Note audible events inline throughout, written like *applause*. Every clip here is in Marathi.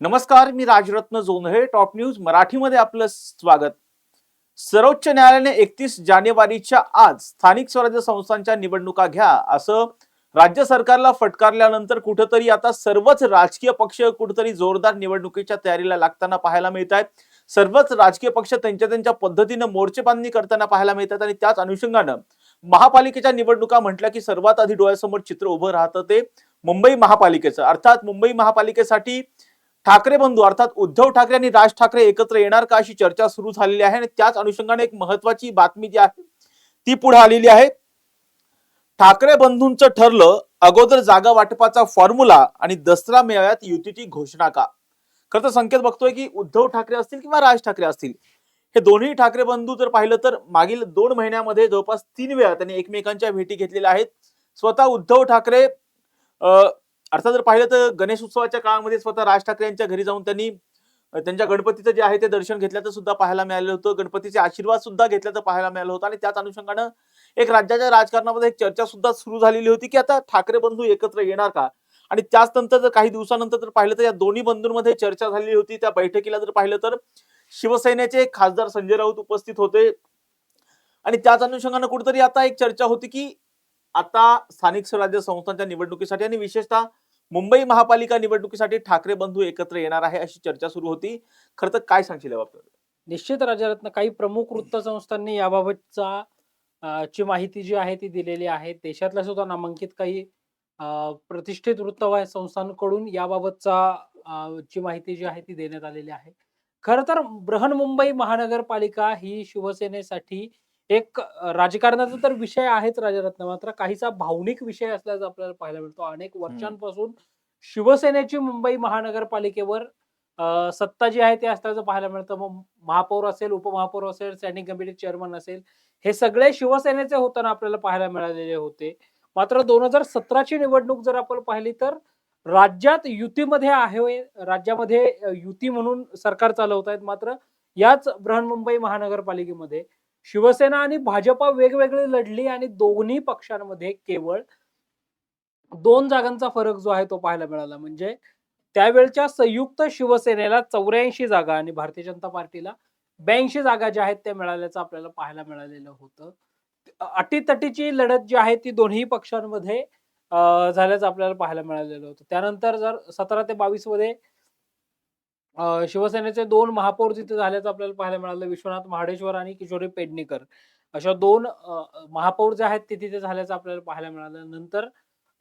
नमस्कार मी राजरत्न जोंधळे टॉप न्यूज मराठीमध्ये आपलं स्वागत. सर्वोच्च न्यायालयाने एकतीस जानेवारीच्या आज स्थानिक स्वराज्य संस्थांच्या निवडणुका घ्या असं राज्य सरकारला फटकारल्यानंतर कुठंतरी आता सर्वच राजकीय पक्ष कुठंतरी जोरदार निवडणुकीच्या तयारीला लागताना पाहायला मिळत आहेत सर्वच राजकीय पक्ष त्यांच्या त्यांच्या पद्धतीनं मोर्चेबांधणी करताना पाहायला मिळतात आणि त्याच अनुषंगानं महापालिकेच्या निवडणुका म्हटल्या की सर्वात आधी डोळ्यासमोर चित्र उभं राहतं ते मुंबई महापालिकेचं. अर्थात मुंबई महापालिकेसाठी ठाकरे बंधू अर्थात उद्धव ठाकरे आणि राज ठाकरे एकत्र येणार का अशी चर्चा सुरू झालेली आहे आणि त्याच अनुषंगाने एक महत्वाची बातमी जी आहे ती पुढे आलेली आहे. ठाकरे बंधूंचं ठरलं अगोदर जागा वाटपाचा फॉर्म्युला आणि दसरा मेळाव्यात युतीची घोषणा का? खरं तर संकेत बघतोय की उद्धव ठाकरे असतील किंवा राज ठाकरे असतील हे दोन्ही ठाकरे बंधू जर पाहिलं तर मागील दोन महिन्यामध्ये जवळपास तीन वेळा त्यांनी एकमेकांच्या भेटी घेतलेल्या आहेत. स्वतः उद्धव ठाकरे अं, अर्थात जर पाहिलं तर गणेश उत्सवाच्या काळामध्ये स्वतः राज ठाकरे यांच्या घरी जाऊन त्यांनी त्यांच्या गणपतीचं जे आहे ते दर्शन घेतल्याचं सुद्धा पाहायला मिळालं होतं. गणपतीचे आशीर्वाद सुद्धा घेतल्याचं पाहायला मिळालं होतं. आणि त्याच अनुषंगानं एक राज्याच्या राजकारणामध्ये एक चर्चा सुद्धा सुरू झालेली होती की आता ठाकरे बंधू एकत्र येणार का? आणि त्याच नंतर जर काही दिवसानंतर जर पाहिलं तर या दोन्ही बंधूंमध्ये चर्चा झालेली होती. त्या बैठकीला जर पाहिलं तर शिवसेनेचे खासदार संजय राऊत उपस्थित होते. आणि त्याच अनुषंगानं कुठेतरी आता एक चर्चा होती की आता स्थानिक स्वराज्य संस्थांच्या निवडणुकीसाठी आणि विशेषतः मुंबई महापालिका निवडणुकीसाठी ठाकरे बंधू एकत्र येणार आहे अशी चर्चा सुरू होती. खरं तर काय सांगशील या निश्चित राजरत्न काही प्रमुख वृत्तसंस्थांनी याबाबतचा ची माहिती जी आहे ती दिलेली आहे. देशातल्या सुद्धा नामांकित काही प्रतिष्ठित वृत्तवाहिनी संस्थांकडून याबाबतचा ची माहिती जी आहे ती देण्यात आलेली आहे. खरं तर बृहन्मुंबई महानगरपालिका ही शिवसेनेसाठी एक राजकारणाचा तर विषय आहेच राजरत्न मात्र काहीसा भावनिक विषय असल्याचं आपल्याला पाहायला मिळतो. अनेक वर्षांपासून शिवसेनेची मुंबई महानगरपालिकेवर सत्ता जी आहे ते असल्याचं पाहायला मिळतं. मग महापौर असेल उपमहापौर असेल स्टँडिंग कमिटी चेअरमन असेल हे सगळे शिवसेनेचे होताना आपल्याला पाहायला मिळालेले होते. मात्र दोन हजार सतराची निवडणूक जर आपण पाहिली तर राज्यात युतीमध्ये आहे राज्यामध्ये युती म्हणून सरकार चालवत आहेत मात्र याच बृहन्मुंबई महानगरपालिकेमध्ये शिवसेना आणि भाजपा वेगवेगळी लढली आणि दोन्ही पक्षांमध्ये केवळ दोन जागांचा फरक जो आहे तो पाहायला मिळाला. म्हणजे त्यावेळच्या संयुक्त शिवसेनेला चौऱ्याऐंशी जागा आणि भारतीय जनता पार्टीला ब्याऐंशी जागा ज्या आहेत त्या मिळाल्याचं आपल्याला पाहायला मिळालेलं होतं. अटीतटीची लढत जी आहे ती दोन्ही पक्षांमध्ये झाल्याचं आपल्याला पाहायला मिळालेलं होतं. त्यानंतर जर सतरा ते बावीसमध्ये शिवसेनेचे दोन महापौर तिथे झाल्याचं आपल्याला पाहायला मिळालं विश्वनाथ महाडेश्वर आणि किशोरी पेडणेकर. अशा दोन महापौर जे आहेत ते तिथे झाल्याचं आपल्याला पाहायला मिळालं. नंतर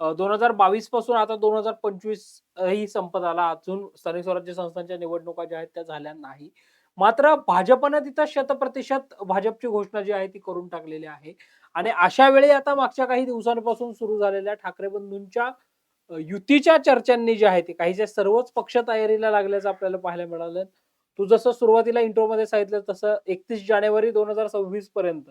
दोन हजार बावीसपासून आता दोन हजार पंचवीस ही संपत आला. अजून स्थानिक स्वराज्य संस्थांच्या निवडणुका ज्या आहेत त्या झाल्या नाही. मात्र भाजपनं तिथं शतप्रतिशत भाजपची घोषणा जी आहे ती करून टाकलेली आहे. आणि अशा वेळी आता मागच्या काही दिवसांपासून सुरू झालेल्या ठाकरे बंधूंच्या युतीच्या चर्चांनी जे आहे ते काहीसे सर्वच पक्ष तयारीला लागल्याचं आपल्याला पाहायला मिळालं. तू जसं सुरुवातीला इंट्रोमध्ये सांगितलं तसं एकतीस जानेवारी दोन हजार सव्वीस पर्यंत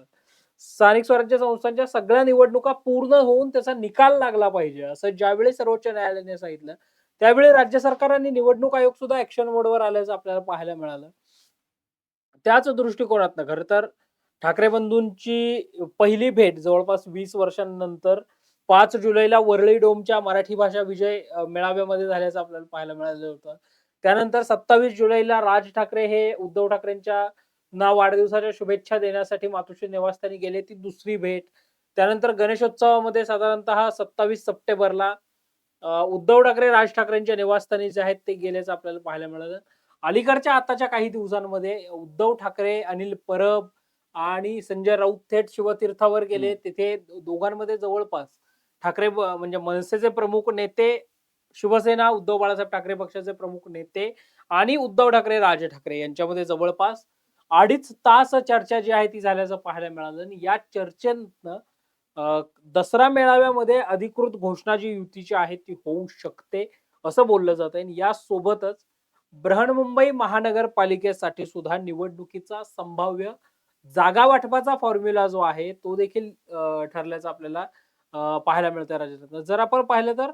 स्थानिक स्वराज्य संस्थांच्या सगळ्या निवडणुका पूर्ण होऊन त्याचा निकाल लागला पाहिजे असं ज्यावेळी सर्वोच्च न्यायालयाने सांगितलं त्यावेळी राज्य सरकार आणि निवडणूक आयोग सुद्धा ऍक्शन मोडवर आल्याचं आपल्याला पाहायला मिळालं. त्याच दृष्टिकोनातनं खरं तर ठाकरे बंधूंची पहिली भेट जवळपास वीस वर्षांनंतर पाच जुलैला वरळी डोमच्या मराठी भाषा विजय मेळाव्यामध्ये झाल्याचं आपल्याला पाहायला मिळालं होतं. त्यानंतर सत्तावीस जुलैला राज ठाकरे हे उद्धव ठाकरेंच्या ना वाढदिवसाच्या शुभेच्छा देण्यासाठी मातोश्री निवासस्थानी गेले. ती दुसरी भेट. त्यानंतर गणेशोत्सवामध्ये साधारणतः सत्तावीस सप्टेंबरला उद्धव ठाकरे राज ठाकरेंच्या निवासस्थानी जे आहेत ते गेल्याचं आपल्याला पाहायला मिळालं. अलीकडच्या आताच्या काही दिवसांमध्ये उद्धव ठाकरे अनिल परब आणि संजय राऊत थेट शिवतीर्थावर गेले. तिथे दोघांमध्ये जवळपास ठाकरे म्हणजे मनसेचे प्रमुख नेते शिवसेना उद्धव बाळासाहेब ठाकरे पक्षाचे प्रमुख नेते आणि उद्धव ठाकरे राज ठाकरे यांच्यामध्ये जवळपास अडीच तास चर्चा जी आहे ती झाल्याचं पाहायला मिळालं आणि या चर्चेनं दसरा मेळाव्यामध्ये अधिकृत घोषणा जी युतीची आहे ती होऊ शकते असं बोललं जात आहे यासोबतच बृहन्मुंबई महानगरपालिकेसाठी सुद्धा निवडणुकीचा संभाव्य जागा वाटपाचा फॉर्म्युला जो आहे तो देखील ठरल्याचा ठरल्याचं आपल्याला पाहायला मिळतं राज्यात जर आपण पाहिलं तर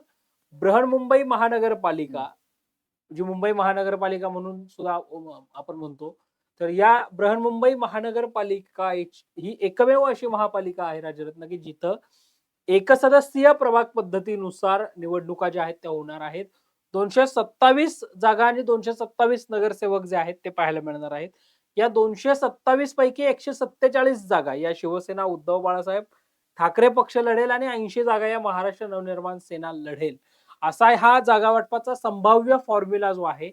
बृहन्मुंबई महानगरपालिका जी मुंबई महानगरपालिका म्हणून सुद्धा आपण म्हणतो तर या बृहन्मुंबई महानगरपालिका ही एकमेव अशी महापालिका आहे राज्यरत्न की जिथं एकसदस्यीय प्रभाग पद्धतीनुसार निवडणुका ज्या आहेत त्या होणार आहेत. दोनशे सत्तावीस जागा आणि दोनशे सत्तावीस नगरसेवक जे आहेत ते पाहायला मिळणार आहेत. या दोनशे सत्तावीस पैकी एकशे सत्तेचाळीस जागा या शिवसेना उद्धव बाळासाहेब ठाकरे पक्ष लढेल आणि ऐंशी जागा या महाराष्ट्र नवनिर्माण सेना लढेल. असा हा जागावाटपाचा संभाव्य फॉर्म्युला जो आहे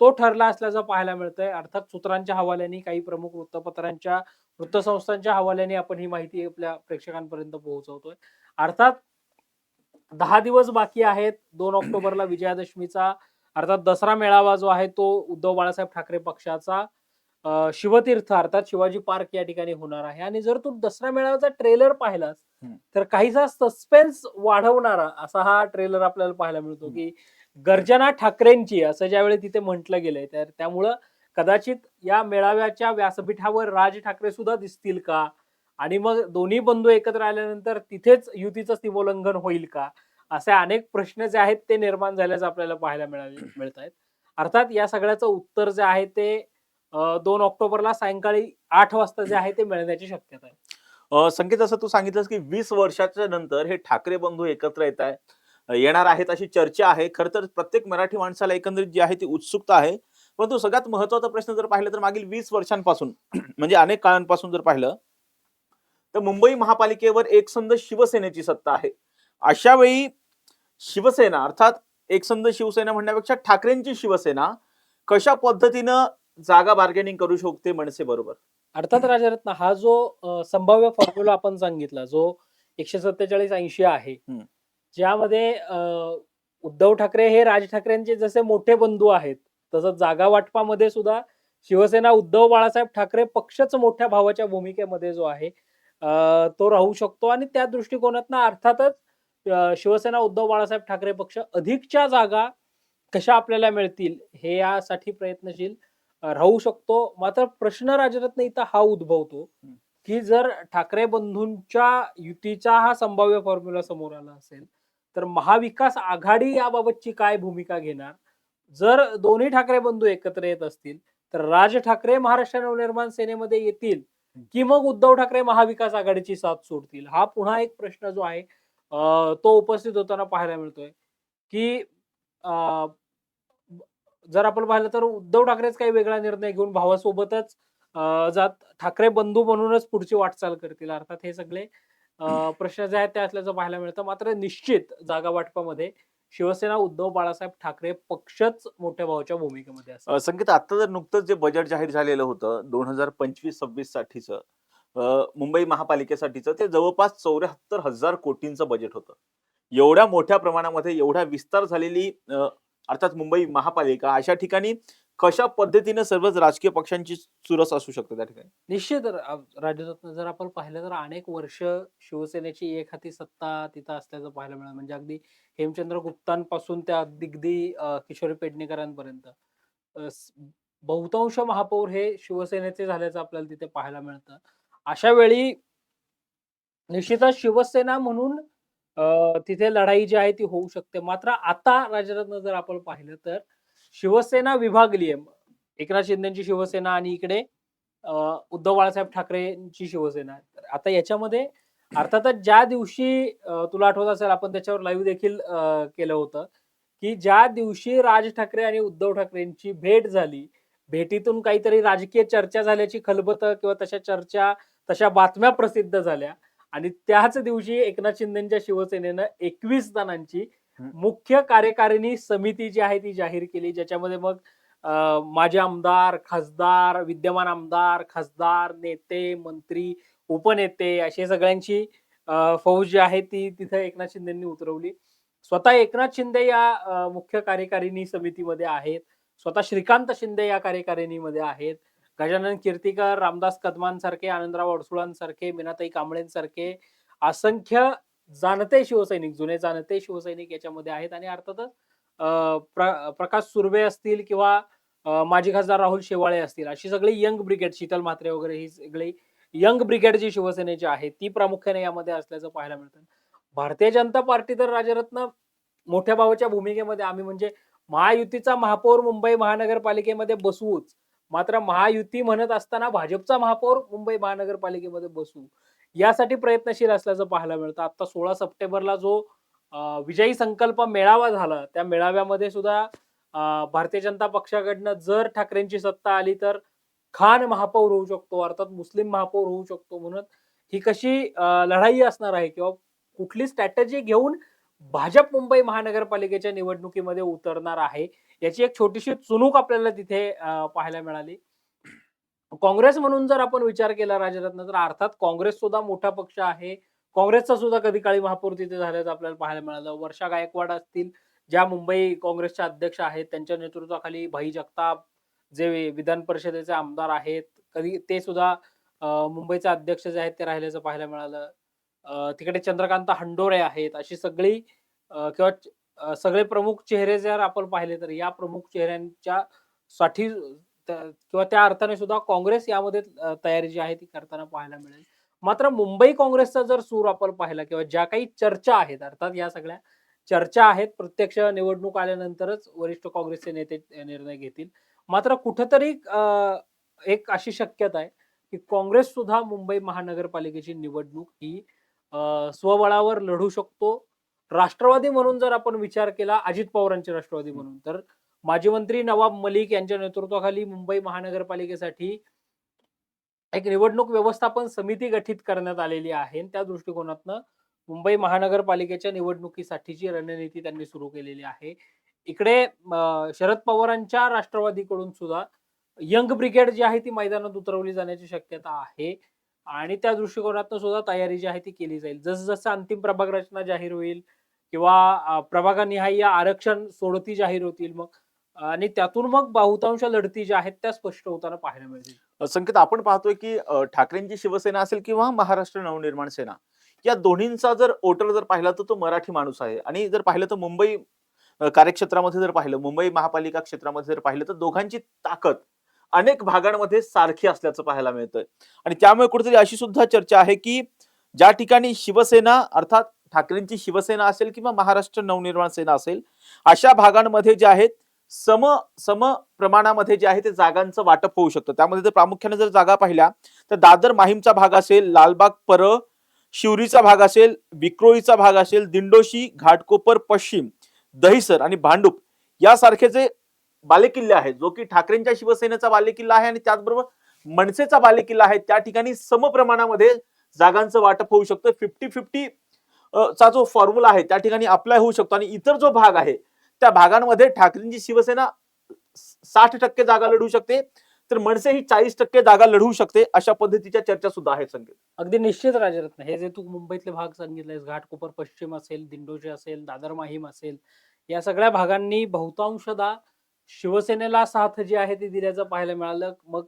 तो ठरला असल्याचं पाहायला मिळतंय. अर्थात सूत्रांच्या हवाल्याने काही प्रमुख वृत्तपत्रांच्या वृत्तसंस्थांच्या हवाल्याने आपण ही माहिती आपल्या प्रेक्षकांपर्यंत पोहोचवतोय. अर्थात दहा दिवस बाकी आहेत. दोन ऑक्टोबरला विजयादशमीचा अर्थात दसरा मेळावा जो आहे तो उद्धव बाळासाहेब ठाकरे पक्षाचा. शिवतीर्थ अर्थात शिवाजी पार्क या ठिकाणी होणार आहे आणि जर तू दसरा मेळाव्याचा ट्रेलर पाहिलास. तर काहीसा सस्पेन्स वाढवणारा असा हा ट्रेलर आपल्याला पाहायला मिळतो. की गर्जना ठाकरेंची असं ज्यावेळी तिथे म्हटलं गेलंय तर त्यामुळं कदाचित या मेळाव्याच्या व्यासपीठावर राज ठाकरे सुद्धा दिसतील का आणि मग दोन्ही बंधू एकत्र आल्यानंतर तिथेच युतीचं सीमोल्लंघन होईल का असे अनेक प्रश्न जे आहेत ते निर्माण झाल्याचं आपल्याला पाहायला मिळाले मिळत आहेत अर्थात या सगळ्याचं उत्तर जे आहे ते दोन ऑक्टोबरला सायंकाळी आठ वाजता जे आहे ते मिळण्याची शक्यता आहे. संकेत असं तू सांगितलंस की वीस वर्षाच्या नंतर हे ठाकरे बंधू एकत्र येत आहे. येणार आहेत अशी चर्चा आहे. खर तर प्रत्येक मराठी माणसाला एकंदरीत जी आहे ती उत्सुकता आहे. परंतु सगळ्यात महत्त्वाचा प्रश्न जर पाहिलं तर मागील वीस वर्षांपासून *clears throat* म्हणजे अनेक काळांपासून जर पाहिलं तर मुंबई महापालिकेवर एकसंध शिवसेनेची सत्ता आहे. अशा वेळी शिवसेना अर्थात एकसंध शिवसेना म्हणण्यापेक्षा ठाकरेंची शिवसेना कशा पद्धतीनं जागा बार्गेनिंग करू शकते मनसे बरोबर अर्थात राजरत्न हा जो संभाव्य फॉर्म्युला आपण सांगितला जो एकशे सत्तेचाळीस ऐंशी आहे. ज्यामध्ये उद्धव ठाकरे हे राज ठाकरेंचे जसे मोठे बंधू आहेत तसंच जागा वाटपामध्ये सुद्धा शिवसेना उद्धव बाळासाहेब ठाकरे पक्षच मोठ्या भावाच्या भूमिकेमध्ये जो आहे तो राहू शकतो आणि त्या दृष्टिकोनातनं अर्थातच शिवसेना उद्धव बाळासाहेब ठाकरे पक्ष अधिकच्या जागा कशा आपल्याला मिळतील हे यासाठी प्रयत्नशील राहू शकतो. मात्र प्रश्न राजरत्न इथं हा उद्भवतो. की जर ठाकरे बंधूंच्या युतीचा हा संभाव्य फॉर्म्युला समोर आला असेल तर महाविकास आघाडी याबाबतची काय भूमिका घेणार? जर दोन्ही ठाकरे बंधू एकत्र येत असतील तर राज ठाकरे महाराष्ट्र नवनिर्माण सेनेमध्ये येतील की मग उद्धव ठाकरे महाविकास आघाडीची साथ सोडतील? हा पुन्हा एक प्रश्न जो आहे तो उपस्थित होताना पाहायला मिळतोय की जर आपण पाहिलं तर उद्धव ठाकरेच काही वेगळा निर्णय घेऊन भावासोबतच जात ठाकरे बंधू म्हणूनच पुढची वाटचाल करतील. अर्थात हे सगळे प्रश्न जे आहेत ते असल्याचं पाहायला मिळतं. मात्र निश्चित जागा वाटपामध्ये शिवसेना उद्धव बाळासाहेब ठाकरे पक्षच मोठ्या भावाच्या भूमिकेमध्ये संगीत आता जर नुकतंच जे बजेट जाहीर झालेलं होतं दोन हजार पंचवीस सव्वीस साठीचं मुंबई महापालिकेसाठीचं ते जवळपास चौऱ्याहत्तर हजार कोटींचं बजेट होतं. एवढ्या मोठ्या प्रमाणामध्ये एवढ्या विस्तार झालेली अर्थात मुंबई महापालिका अशा ठिकाणी कशा पद्धतीने सर्वच राजकीय पक्षांची चुरस असू शकते त्या ठिकाणी? निश्चित राज्यरत्न जर आपण पाहिलं तर अनेक वर्ष शिवसेनेची एक हाती सत्ता तिथं असल्याचं पाहायला मिळालं. म्हणजे अगदी हेमचंद्र गुप्तांपासून त्या दिग्दी किशोरी पेडणेकरांपर्यंत. बहुतांश महापौर हे शिवसेनेचे झाल्याचं आपल्याला तिथे पाहायला मिळतं. अशा वेळी निश्चितच शिवसेना म्हणून तिथे लढाई जी आहे ती होऊ शकते. मात्र आता राजरत्न जर आपण पाहिलं तर शिवसेना विभागली आहे. एकनाथ शिंदेची शिवसेना आणि इकडे उद्धव बाळासाहेब ठाकरेंची शिवसेना तर आता याच्यामध्ये अर्थातच ज्या दिवशी तुला आठवत असेल आपण त्याच्यावर लाईव्ह देखील केलं होतं की ज्या दिवशी राज ठाकरे आणि उद्धव ठाकरेंची भेट झाली भेटीतून काहीतरी राजकीय चर्चा झाल्याची खलबत किंवा तशा चर्चा तशा बातम्या प्रसिद्ध झाल्या आणि त्याच दिवशी एकनाथ शिंदेच्या शिवसेनेनं एकवीस जणांची. मुख्य कार्यकारिणी समिती जी आहे ती जाहीर केली ज्याच्यामध्ये मग माजी आमदार खासदार विद्यमान आमदार खासदार नेते मंत्री उपनेते असे सगळ्यांची फौज जी आहे ती तिथं एकनाथ शिंदेनी उतरवली. स्वतः एकनाथ शिंदे या मुख्य कार्यकारिणी समितीमध्ये आहेत. स्वतः श्रीकांत शिंदे या कार्यकारिणीमध्ये आहेत. गजानन कीर्तीकर रामदास कदमांसारखे आनंदराव अडसुळांसारखे मीनाताई कांबळेंसारखे असंख्य जाणते शिवसैनिक जुने जाणते शिवसैनिक याच्यामध्ये आहेत आणि अर्थातच प्र- प्रकाश सुर्वे असतील किंवा माजी खासदार राहुल शेवाळे असतील अशी सगळी यंग ब्रिगेड शीतल म्हात्रे वगैरे ही सगळी यंग ब्रिगेड जी शिवसेनेची आहे ती प्रामुख्याने यामध्ये असल्याचं पाहायला मिळतं. भारतीय जनता पार्टी तर राजरत्न मोठ्या भावाच्या भूमिकेमध्ये आम्ही म्हणजे महायुतीचा महापौर मुंबई महानगरपालिकेमध्ये बसवूच मात्र महायुती म्हणत असताना भाजपचा महापौर मुंबई महानगरपालिकेमध्ये बसू यासाठी प्रयत्नशील असल्याचं पाहायला मिळतं. आता सोळा सप्टेंबरला जो विजयी संकल्प मेळावा झाला त्या मेळाव्यामध्ये सुद्धा भारतीय जनता पक्षाकडनं जर ठाकरेंची सत्ता आली तर खान महापौर होऊ शकतो अर्थात मुस्लिम महापौर होऊ शकतो म्हणून ही कशी लढाई असणार आहे किंवा कुठली स्ट्रॅटेजी घेऊन भाजप मुंबई महानगरपालिकेच्या निवडणुकीमध्ये उतरणार आहे याची एक छोटीशी चुणूक आपल्याला तिथे पाहायला मिळाली. काँग्रेस म्हणून जर आपण विचार केला राजरत्न तर अर्थात काँग्रेस सुद्धा मोठा पक्ष आहे. काँग्रेसचा सुद्धा कधी काळी महापौर तिथे झाल्याचं आपल्याला पाहायला मिळालं. वर्षा गायकवाड असतील ज्या मुंबई काँग्रेसच्या अध्यक्ष आहेत त्यांच्या नेतृत्वाखाली भाई जगताप जे विधान परिषदेचे आमदार आहेत कधी ते सुद्धा मुंबईचे अध्यक्ष जे आहेत ते राहिल्याचं पाहायला मिळालं. तिकडे चंद्रकांत हंडोरे आहेत अशी सगळी किंवा सगळे प्रमुख चेहरे जर आपण पाहिले तर या प्रमुख चेहऱ्यांच्या साठी त्या- किंवा त्या अर्थाने सुद्धा काँग्रेस यामध्ये तयारी जी आहे ती करताना पाहायला मिळेल. मात्र मुंबई काँग्रेसचा जर सूर आपण पाहिला किंवा ज्या काही चर्चा आहेत अर्थात या सगळ्या चर्चा आहेत प्रत्यक्ष निवडणूक आल्यानंतरच वरिष्ठ काँग्रेसचे नेते निर्णय घेतील. मात्र कुठंतरी एक अशी शक्यता आहे की काँग्रेस सुद्धा मुंबई महानगरपालिकेची निवडणूक ही स्वबळावर लढू शकतो राष्ट्रवादी म्हणून जर आपण विचार केला अजित पवारांचे राष्ट्रवादी म्हणून तर माजी मंत्री नवाब मलिक यांच्या नेतृत्वाखाली मुंबई महानगरपालिकेसाठी एक निवडणूक व्यवस्थापन समिती गठीत करण्यात आलेली आहे. त्या दृष्टिकोनातनं मुंबई महानगरपालिकेच्या निवडणुकीसाठीची रणनीती त्यांनी सुरू केलेली आहे. इकडे शरद पवारांच्या राष्ट्रवादीकडून सुद्धा यंग ब्रिगेड जी आहे ती मैदानात उतरवली जाण्याची शक्यता आहे. आणि त्या दृष्टिकोनातून सुद्धा तयारी जी आहे ती केली जाईल. जसं जसं अंतिम प्रभाग रचना जाहीर होईल किंवा अं, प्रभागानिहाय आरक्षण सोडती जाहीर होतील मग? आणि त्यातून मग बहुतांश लढती ज्या आहेत त्या स्पष्ट होताना पाहायला मिळतील. संकेत आपण पाहतोय की ठाकरेंची शिवसेना असेल किंवा महाराष्ट्र नवनिर्माण सेना या दोन्हींचा जर वोटर जर पाहिला तर तो मराठी माणूस आहे. आणि जर पाहिलं तर मुंबई कार्यक्षेत्रामध्ये जर पाहिलं मुंबई महापालिका क्षेत्रामध्ये जर पाहिलं तर दोघांची ताकद अनेक भागांमध्ये सारखी असल्याचं पाहायला मिळतंय. आणि त्यामुळे कुठेतरी अशी सुद्धा चर्चा आहे की ज्या ठिकाणी शिवसेना अर्थात ठाकरेंची शिवसेना असेल किंवा महाराष्ट्र नवनिर्माण सेना असेल अशा भागांमध्ये जे आहेत सम सम प्रमाणामध्ये जे आहे ते जागांचं वाटप होऊ शकतं. त्यामध्ये जर प्रामुख्याने जर जागा पाहिल्या तर दादर माहीमचा भाग असेल लालबाग पर शिवरीचा भाग असेल विक्रोळीचा भाग असेल दिंडोशी घाटकोपर पश्चिम दहिसर आणि भांडूप यासारखे जे बालेकिल्ले आहेत जो की ठाकरेंच्या शिवसेनेचा बालेकिल्ला आहे आणि त्याचबरोबर मनसेचा बालेकिल्ला आहे त्या ठिकाणी सम प्रमाणामध्ये जागांचं वाटप होऊ शकतं. फिफ्टी फिफ्टी चा जो फॉर्म्युला आहे त्या ठिकाणी अप्लाय होऊ शकतो. आणि इतर जो भाग आहे त्या भागांमध्ये ठाकरेंची शिवसेना साठ टक्के जागा लढवू शकते. तर मनसे ही चाळीस टक्के जागा लढवू शकते अशा पद्धतीच्या चर्चा सुद्धा आहेत संकेत. अगदी निश्चित राजरत्न. हे जे तू मुंबईतले भाग सांगितलेस घाटकोपर पश्चिम असेल दिंडोजी असेल दादर माहीम असेल या सगळ्या भागांनी बहुतांशदा शिवसेनेला साथ जी आहे ती दिल्याचं पाहायला मिळालं. मग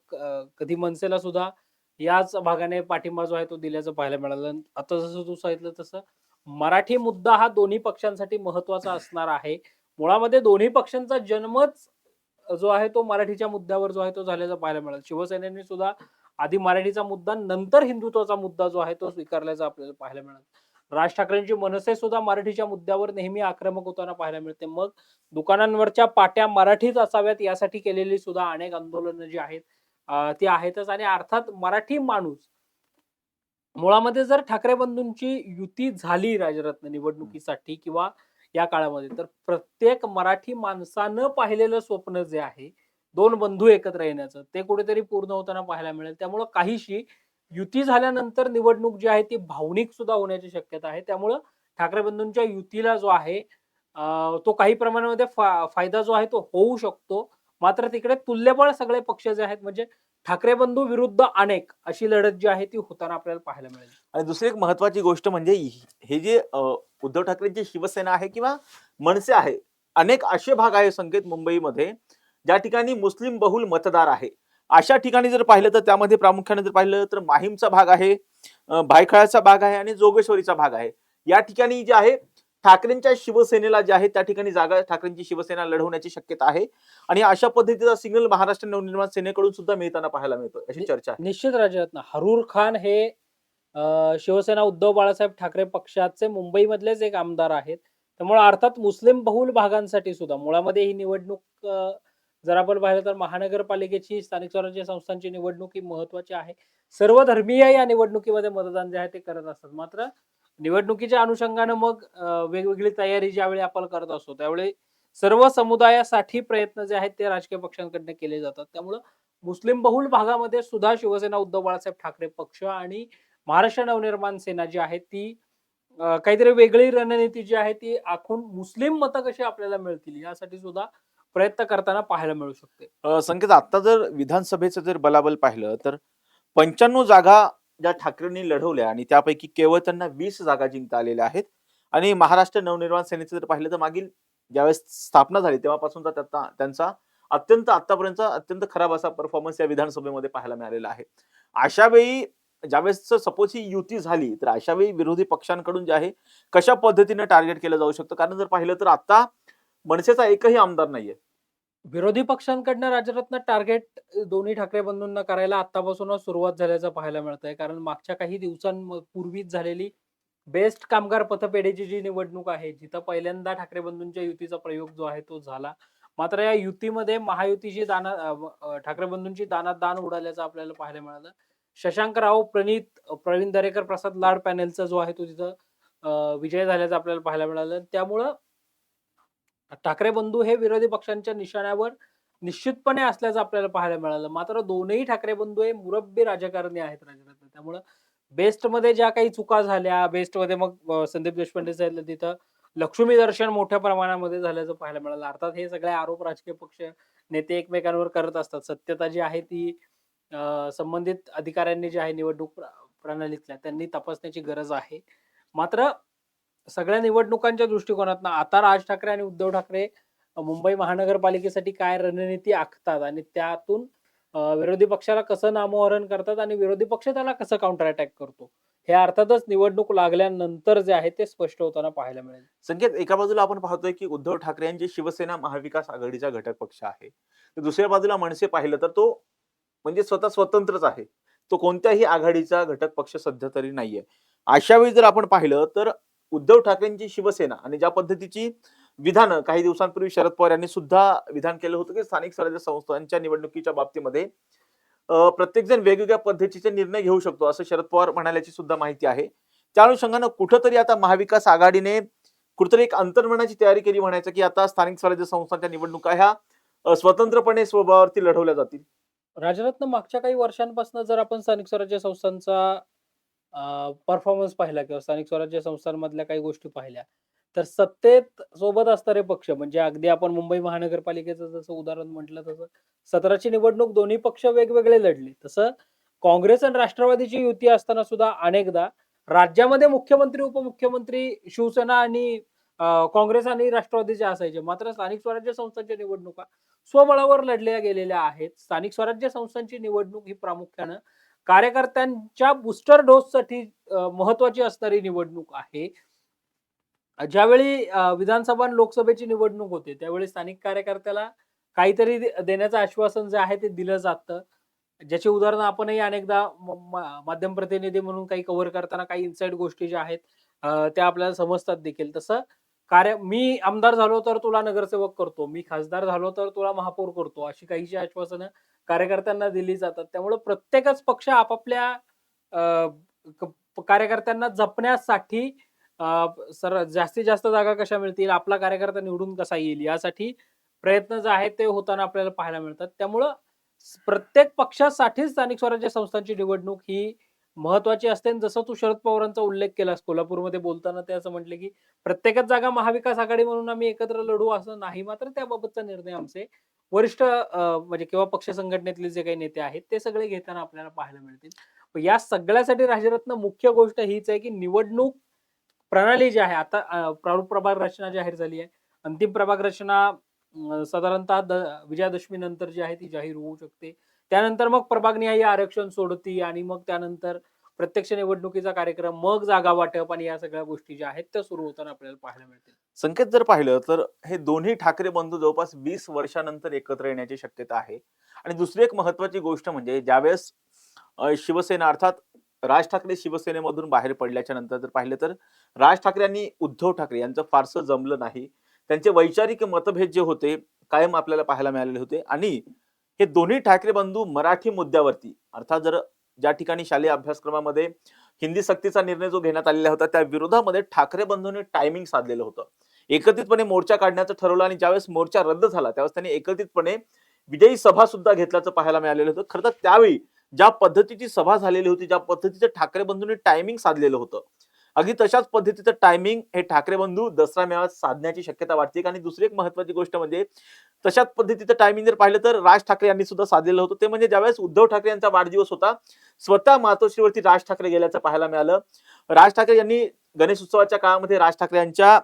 कधी मनसेला सुद्धा याच भागाने पाठिंबा जो आहे तो दिल्याचं पाहायला मिळालं. आता जसं तू सांगितलं तसं मराठी मुद्दा हा दोन्ही पक्षांसाठी महत्त्वाचा असणार आहे. मुळामध्ये दोन्ही पक्षांचा जन्मच जो आहे तो मराठीच्या मुद्द्यावर जो आहे तो झाल्याचं पाहायला मिळालं. शिवसेनेने सुद्धा आधी मराठीचा मुद्दा नंतर हिंदुत्वाचा मुद्दा जो आहे तो स्वीकारल्याचा आपल्याला पाहायला मिळालं. राज ठाकरेंची मनसे सुद्धा मराठीच्या मुद्द्यावर नेहमी आक्रमक होताना पाहायला मिळते. मग दुकानांवरच्या पाट्या मराठीच असाव्यात यासाठी केलेली सुद्धा अनेक आंदोलनं जी आहेत ती आहेतच. आणि अर्थात मराठी माणूस मुळामध्ये जर ठाकरे बंधूंची युती झाली राजरत्न निवडणुकीसाठी किंवा या काळामध्ये तर प्रत्येक मराठी माणसानं पाहिलेलं स्वप्न जे आहे दोन बंधू एकत्र येण्याचं ते कुठेतरी पूर्ण होताना पाहायला मिळेल. त्यामुळं काहीशी युती झाल्यानंतर निवडणूक जी आहे ती भावनिक सुद्धा होण्याची शक्यता आहे. त्यामुळं ठाकरे बंधूंच्या युतीला जो आहे तो काही प्रमाणामध्ये फा- फायदा जो आहे तो होऊ शकतो. मात्र तिकडे तुल्यबळ सगळे पक्ष जे आहेत म्हणजे ठाकरे बंधू विरुद्ध अनेक अशी लढत जी आहे ती होताना आपल्याला पाहायला मिळेल. आणि दुसरी एक महत्वाची गोष्ट म्हणजे हे जे उद्धव ठाकरेंची शिवसेना आहे किंवा मनसे आहे अनेक असे भाग आहे संकेत मुंबईमध्ये ज्या ठिकाणी मुस्लिम बहुल मतदार आहे. अशा ठिकाणी जर पाहिलं तर त्यामध्ये प्रामुख्याने जर पाहिलं तर माहीमचा भाग आहे भायखळाचा भाग आहे आणि जोगेश्वरीचा भाग आहे. या ठिकाणी जे आहे ठाकरेंच्या शिवसेनेला जे आहे त्या ठिकाणी जागा ठाकरेंची शिवसेना लढवण्याची शक्यता आहे. आणि अशा पद्धतीचा सिग्नल महाराष्ट्र नवनिर्माण सेनेकडून सुद्धा मिळताना पाहायला मिळतो अशी चर्चा आहे. निश्चित राजरत्न हरूर खान हे शिवसेना उद्धव बाळासाहेब ठाकरे पक्षाचे मुंबईमधलेच एक आमदार आहेत. त्यामुळे अर्थात मुस्लिम बहुल भागांसाठी सुद्धा मुळामध्ये ही निवडणूक जर आपण पाहिलं तर महानगरपालिकेची स्थानिक स्वराज्य संस्थांची निवडणूक ही महत्वाची आहे. सर्व धर्मीय या निवडणुकीमध्ये मतदान जे आहे ते करत असतात. मात्र निवडणुकीच्या अनुषंगानं मग वेगवेगळी तयारी ज्यावेळी आपण करत असतो त्यावेळी सर्व समुदायासाठी प्रयत्न जे आहेत ते राजकीय पक्षांकडनं केले जातात. त्यामुळं मुस्लिम बहुल भागामध्ये सुद्धा शिवसेना उद्धव बाळासाहेब ठाकरे पक्ष आणि महाराष्ट्र नवनिर्माण सेना जी आहे ती काहीतरी वेगळी रणनीती जी आहे ती आखून मुस्लिम मतं कशी आपल्याला मिळतील यासाठी सुद्धा प्रयत्न करताना पाहायला मिळू शकते. संकेत आता जर विधानसभेचं जर बलाबल पाहिलं तर पंच्याण्णव जागा ज्या ठाकरेंनी लढवल्या आणि त्यापैकी केवळ त्यांना वीस जागा जिंकता आलेल्या आहेत. आणि महाराष्ट्र नवनिर्माण सेनेचं जर पाहिलं तर मागील ज्यावेळेस स्थापना झाली तेव्हापासूनचा त्यांचा अत्यंत आतापर्यंत अत्यंत खराब असा परफॉर्मन्स या विधानसभेमध्ये पाहायला मिळालेला आहे. अशा वेळी ज्यावेळेस सपोज ही युती झाली तर अशा वेळी विरोधी पक्षांकडून जे आहे कशा पद्धतीने टार्गेट केलं जाऊ शकतं? कारण जर पाहिलं तर आता मनसेचा एकही आमदार नाहीये. विरोधी पक्षांकडनं राजरत्न टार्गेट दोन्ही ठाकरे बंधूंना करायला आतापासूनच सुरुवात झाल्याचं पाहायला मिळत आहे कारण मागच्या काही दिवसांपूर्वीच झालेली बेस्ट कामगार पथपेढीची जी निवडणूक आहे जिथं पहिल्यांदा ठाकरे बंधूंच्या युतीचा प्रयोग जो आहे तो झाला. मात्र या युतीमध्ये महायुतीची दाना ठाकरे बंधूंची दानात दान उडाल्याचं आपल्याला पाहायला मिळालं. शशांक राव प्रणित प्रवीण दरेकर प्रसाद लाड पॅनेलचा जो आहे तो तिथं विजय झाल्याचं आपल्याला पाहायला मिळालं. त्यामुळं ठाकरे बंधू हे विरोधी पक्षांच्या निशाण्यावर निश्चितपणे असल्याचं आपल्याला पाहायला मिळालं. मात्र दोनही ठाकरे बंधू हे मुरब्बी राजकारणी आहेत राज्यात त्यामुळं बेस्टमध्ये ज्या काही चुका झाल्या बेस्टमध्ये मग संदीप देशपांडे सांगितलं तिथं लक्ष्मी दर्शन मोठ्या प्रमाणामध्ये झाल्याचं पाहायला मिळालं. अर्थात हे सगळे आरोप राजकीय पक्ष नेते एकमेकांवर करत असतात. सत्यता जी आहे ती संबंधित अधिकाऱ्यांनी जी आहे निवडणूक प्र- प्रणालीतल्या त्यांनी तपासण्याची गरज आहे. मात्र सगळ्या निवडणुकांच्या दृष्टिकोनातनं आता राज ठाकरे आणि उद्धव ठाकरे मुंबई महानगरपालिकेसाठी काय रणनीती आखतात आणि त्यातून विरोधी पक्षाला कसं नामोहरण करतात आणि विरोधी पक्ष त्याला कसं काउंटर अटॅक करतो? हे अर्थातच निवडणूक लागल्यानंतर जे आहे ते स्पष्ट होताना पाहायला मिळेल. संकेत एका बाजूला आपण पाहतोय की उद्धव ठाकरे यांची शिवसेना महाविकास आघाडीचा घटक पक्ष आहे. तर दुसऱ्या बाजूला मनसे पाहिलं तर तो म्हणजे स्वतः स्वतंत्रच आहे. तो कोणत्याही आघाडीचा घटक पक्ष सध्या तरी नाहीये. अशा वेळी जर आपण पाहिलं तर उद्धव ठाकरेंची शिवसेना आणि ज्या पद्धतीची विधानं काही दिवसांपूर्वी शरद पवार यांनी सुद्धा विधान केलं होतं की स्थानिक स्वराज्य संस्थांच्या निवडणुकीच्या बाबतीमध्ये प्रत्येकजण वेगवेगळ्या पद्धतीचे निर्णय घेऊ शकतो असं शरद पवार म्हणाल्याची सुद्धा माहिती आहे. त्या अनुषंगानं कुठंतरी आता महाविकास आघाडीने कुठेतरी एक अंतर्मनाची तयारी केली म्हणायचं की आता स्थानिक स्वराज्य संस्थांच्या निवडणुका ह्या स्वतंत्रपणे स्वभावावरती लढवल्या जातील. राजरत्न मागच्या काही वर्षांपासून जर आपण स्थानिक स्वराज्य संस्थांचा परफॉर्मन्स पाहिला किंवा स्थानिक स्वराज्य संस्थांमधल्या काही गोष्टी पाहिल्या तर सत्तेत सोबत असणारे पक्ष म्हणजे अगदी आपण मुंबई महानगरपालिकेचं जसं उदाहरण म्हटलं तसं सतराची निवडणूक दोन्ही पक्ष वेगवेगळे लढले. तसं काँग्रेस आणि राष्ट्रवादीची युती असताना सुद्धा अनेकदा राज्यामध्ये मुख्यमंत्री उपमुख्यमंत्री शिवसेना आणि काँग्रेस आणि राष्ट्रवादीचे असायचे. मात्र स्थानिक स्वराज्य संस्थांच्या निवडणुका स्वबळावर लढल्या गेलेल्या आहेत. स्थानिक स्वराज्य संस्थांची निवडणूक ही प्रामुख्यानं कार्यकर्त्यांच्या बुस्टर डोससाठी महत्वाची असणारी निवडणूक आहे. ज्यावेळी विधानसभा आणि लोकसभेची निवडणूक होते त्यावेळी स्थानिक कार्यकर्त्याला काहीतरी देण्याचं आश्वासन जे आहे ते दिलं जातं. ज्याची उदाहरणं आपणही अनेकदा माध्यम प्रतिनिधी म्हणून काही कव्हर करताना काही इन्साइड गोष्टी ज्या आहेत त्या आपल्याला समजतात देखील. तसं कार्य मी आमदार झालो तर तुला नगरसेवक करतो मी खासदार झालो तर तुला महापौर करतो अशी काहीशी आश्वासनं कार्यकर्त्यांना दिली जातात. त्यामुळे प्रत्येकच पक्ष आपापल्या क- कार्यकर्त्यांना जपण्यासाठी सर जास्तीत जास्त जागा कशा मिळतील आपला कार्यकर्ता निवडून कसा येईल यासाठी प्रयत्न जे आहेत ते होताना आपल्याला पाहायला मिळतात. त्यामुळं प्रत्येक पक्षासाठी स्थानिक स्वराज्य संस्थांची निवडणूक ही महत्वाची असते जसं तू शरद पवारांचा उल्लेख केलास कोल्हापूरमध्ये बोलताना ते असं म्हटले की प्रत्येकच जागा महाविकास आघाडी म्हणून आम्ही एकत्र लढू असं नाही मात्र त्याबाबतचा निर्णय आमचे वरिष्ठ म्हणजे किंवा पक्ष संघटनेतले जे काही नेते आहेत ते सगळे घेताना आपल्याला पाहायला मिळतील. या सगळ्यासाठी राजरत्न मुख्य गोष्ट हीच आहे की निवडणूक प्रणाली जी आहे आता प्रारूप प्रभाग रचना जाहीर झाली आहे. अंतिम प्रभाग रचना साधारणतः द- विजयादशमी नंतर जी आहे ती जाहीर होऊ शकते. त्यानंतर मग प्रभागनिहाय आरक्षण सोडती आणि मग त्यानंतर प्रत्यक्ष निवडणुकीचा कार्यक्रम मग जागा वाटप आणि या सगळ्या गोष्टी ज्या आहेत त्या सुरू होताना आपल्याला पाहायला मिळतील. संकेत जर पाहिलं तर हे दोन्ही ठाकरे बंधू जवळपास वीस वर्षानंतर एकत्र येण्याची शक्यता आहे. आणि दुसरी एक महत्वाची गोष्ट म्हणजे ज्यावेळेस शिवसेना अर्थात राज ठाकरे शिवसेनेमधून बाहेर पडल्याच्या नंतर जर पाहिलं तर राज ठाकरे आणि उद्धव ठाकरे यांचं फारसं जमलं नाही. त्यांचे वैचारिक मतभेद जे होते कायम आपल्याला पाहायला मिळालेले होते. आणि हे दोन्ही ठाकरे बंधू मराठी मुद्द्यावरती अर्थात जर ज्या ठिकाणी शालेय अभ्यासक्रमामध्ये हिंदी सक्तीचा निर्णय जो घेण्यात आलेला होता त्या विरोधामध्ये ठाकरे बंधूंनी टायमिंग साधलेलं होतं. एकत्रितपणे मोर्चा काढण्याचं ठरवलं आणि ज्यावेळेस मोर्चा रद्द झाला त्यावेळेस त्यांनी एकत्रितपणे विजयी सभा सुद्धा घेतल्याचं पाहायला मिळालेलं होतं. खरं तर त्यावेळी ज्या पद्धतीची सभा झालेली होती ज्या पद्धतीचं ठाकरे बंधूंनी टायमिंग साधलेलं होतं अगदी तशाच पद्धतीचं टायमिंग हे ठाकरे बंधू दसरा मेळाव्यात साधण्याची शक्यता वाटते. आणि दुसरी एक महत्वाची गोष्ट म्हणजे तशाच पद्धतीचं टायमिंग जर पाहिलं तर राज ठाकरे यांनी सुद्धा साधलेलं होतं. ते म्हणजे ज्यावेळेस उद्धव ठाकरे यांचा वाढदिवस होता स्वतः मातोश्रीवरती राज ठाकरे गेल्याचं पाहायला मिळालं. राज ठाकरे यांनी गणेश उत्सवाच्या काळामध्ये राज ठाकरे यांच्या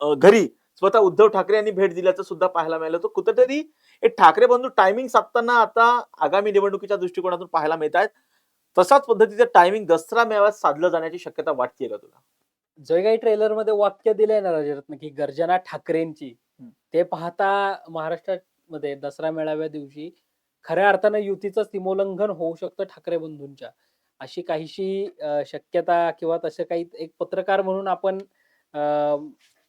घरी स्वतः उद्धव ठाकरे यांनी भेट दिल्याचं सुद्धा पाहायला मिळालं. तर कुठेतरी हे ठाकरे बंधू टायमिंग साधताना आता आगामी निवडणुकीच्या दृष्टिकोनातून पाहायला मिळत आहेत तसाच पद्धतीचं टायमिंग दसरा मेळाव्यात साधलं जाण्याची शक्यता वाटते का तुला? जे काही ट्रेलरमध्ये वाक्य दिलंय ना राजरत्न की गर्जना ठाकरेंची. ते पाहता महाराष्ट्रामध्ये दसरा मेळाव्या दिवशी खऱ्या अर्थानं युतीचं सीमोल्लंघन होऊ शकतं ठाकरे बंधूंच्या. अशी काहीशी शक्यता किंवा तसं काही एक पत्रकार म्हणून आपण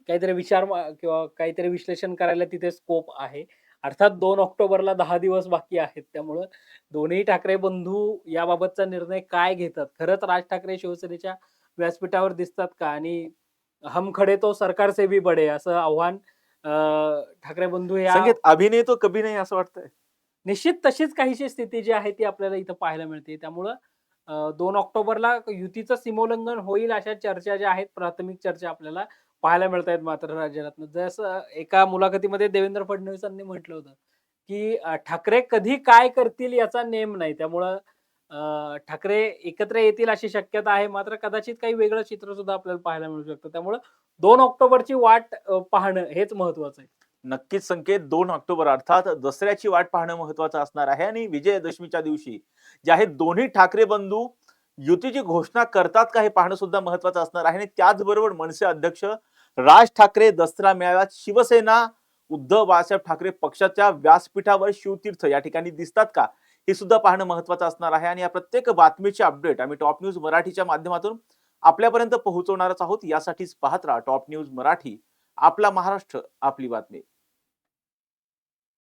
काहीतरी विचार किंवा काहीतरी विश्लेषण करायला तिथे स्कोप आहे. अर्थात दोन ऑक्टोबरला दहा दिवस बाकी आहेत. त्यामुळं दोन्ही ठाकरे बंधू याबाबतचा निर्णय काय घेतात? खरंच राज ठाकरे शिवसेनेच्या व्यासपीठावर दिसतात का? आणि हम खडे तो सरकार से भी बडे असं आव्हान अं, ठाकरे बंधू या संगीत अभिनय तो कभी नाही असं वाटतंय? निश्चित तशीच काहीशी स्थिती जी आहे ती आपल्याला इथं पाहायला मिळते. त्यामुळं दोन ऑक्टोबरला युतीचं सीमोल्लंघन होईल अशा चर्चा ज्या आहेत प्राथमिक चर्चा आपल्याला पाहायला मिळत आहेत मात्र राज्यात जसं एका मुलाखतीमध्ये देवेंद्र फडणवीसांनी म्हटलं होतं की ठाकरे कधी काय करतील याचा नेम नाही. त्यामुळं ठाकरे एकत्र येतील अशी शक्यता आहे. मात्र कदाचित काही वेगळं चित्र सुद्धा आपल्याला पाहायला मिळू शकतं. त्यामुळं दोन ऑक्टोबरची वाट पाहणं हेच महत्वाचं आहे. नक्कीच संकेत दोन ऑक्टोबर. अर्थात दसऱ्याची वाट पाहणं महत्वाचं असणार आहे. आणि विजयदशमीच्या दिवशी जे आहे दोन्ही ठाकरे बंधू युतीची घोषणा करतात का हे पाहणं सुद्धा महत्वाचं असणार आहे. आणि त्याचबरोबर मनसे अध्यक्ष राज ठाकरे दसरा मेळाव्यात शिवसेना उद्धव बाळासाहेब ठाकरे पक्षाच्या व्यासपीठावर शिवतीर्थ या ठिकाणी दिसतात का? हे सुद्धा पाहणं महत्वाचं असणार आहे. आणि या प्रत्येक बातमीचे अपडेट आम्ही टॉप न्यूज मराठीच्या माध्यमातून आपल्यापर्यंत पोहोचवणारच आहोत. यासाठीच पाहत राहा टॉप न्यूज मराठी. आपला महाराष्ट्र आपली बातमी.